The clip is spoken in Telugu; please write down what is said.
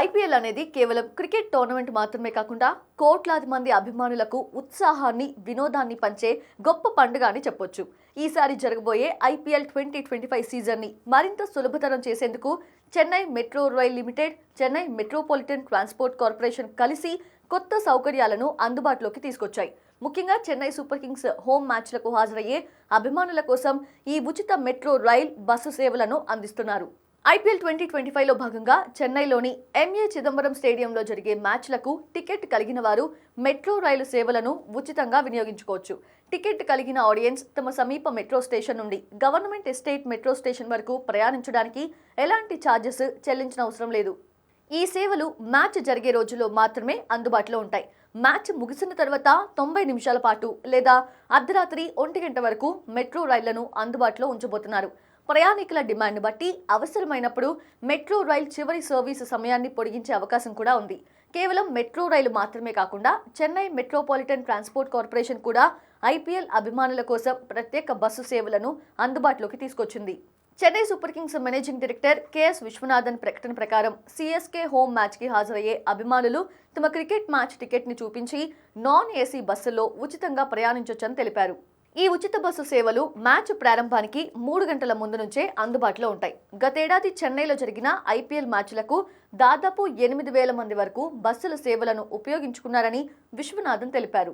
ఐపీఎల్ అనేది కేవలం క్రికెట్ టోర్నమెంట్ మాత్రమే కాకుండా కోట్లాది మంది అభిమానులకు ఉత్సాహాన్ని వినోదాన్ని పంచే గొప్ప పండుగ అని చెప్పొచ్చు. ఈసారి జరగబోయే ఐపీఎల్ ట్వంటీ ట్వంటీ ఫైవ్ సీజన్ని మరింత సులభతరం చేసేందుకు Chennai metro rail limited Chennai metropolitan transport corporation కలిసి కొత్త సౌకర్యాలను అందుబాటులోకి తీసుకొచ్చాయి. ముఖ్యంగా చెన్నై సూపర్ కింగ్స్ హోమ్ మ్యాచ్లకు హాజరయ్యే అభిమానుల కోసం ఈ ఉచిత మెట్రో రైల్ బస్సు సేవలను అందిస్తున్నారు. ఐపీఎల్ ట్వంటీ ట్వంటీ ఫైవ్లో భాగంగా చెన్నైలోని ఎంఏ చిదంబరం స్టేడియంలో జరిగే మ్యాచ్లకు టికెట్ కలిగిన వారు మెట్రో రైలు సేవలను ఉచితంగా వినియోగించుకోవచ్చు. టికెట్ కలిగిన ఆడియన్స్ తమ సమీప మెట్రో స్టేషన్ నుండి గవర్నమెంట్ ఎస్టేట్ మెట్రో స్టేషన్ వరకు ప్రయాణించడానికి ఎలాంటి ఛార్జెస్ చెల్లించిన అవసరం లేదు. ఈ సేవలు మ్యాచ్ జరిగే రోజుల్లో మాత్రమే అందుబాటులో ఉంటాయి. మ్యాచ్ ముగిసిన తర్వాత తొంభై నిమిషాల పాటు లేదా అర్ధరాత్రి ఒంటి గంట వరకు మెట్రో రైళ్ళను అందుబాటులో ఉంచబోతున్నారు. ప్రయాణికుల డిమాండ్ బట్టి అవసరమైనప్పుడు మెట్రో రైల్ చివరి సర్వీసు సమయాన్ని పొడిగించే అవకాశం కూడా ఉంది. కేవలం మెట్రో రైలు మాత్రమే కాకుండా చెన్నై మెట్రోపాలిటన్ ట్రాన్స్పోర్ట్ కార్పొరేషన్ కూడా ఐపీఎల్ అభిమానుల కోసం ప్రత్యేక బస్సు సేవలను అందుబాటులోకి తీసుకొచ్చింది. Chennai super kings managing director K S Viswanathan ప్రకటన ప్రకారం సిఎస్కే హోమ్ మ్యాచ్కి హాజరయ్యే అభిమానులు తమ క్రికెట్ మ్యాచ్ టికెట్ని చూపించి నాన్ ఏసీ బస్సుల్లో ఉచితంగా ప్రయాణించొచ్చని తెలిపారు. ఈ ఉచిత బస్సు సేవలు మ్యాచ్ ప్రారంభానికి మూడు గంటల ముందు నుంచే అందుబాటులో ఉంటాయి. గతేడాది చెన్నైలో జరిగిన ఐపీఎల్ మ్యాచ్లకు దాదాపు ఎనిమిది వేల మంది వరకు బస్సుల సేవలను ఉపయోగించుకున్నారని విశ్వనాథన్ తెలిపారు.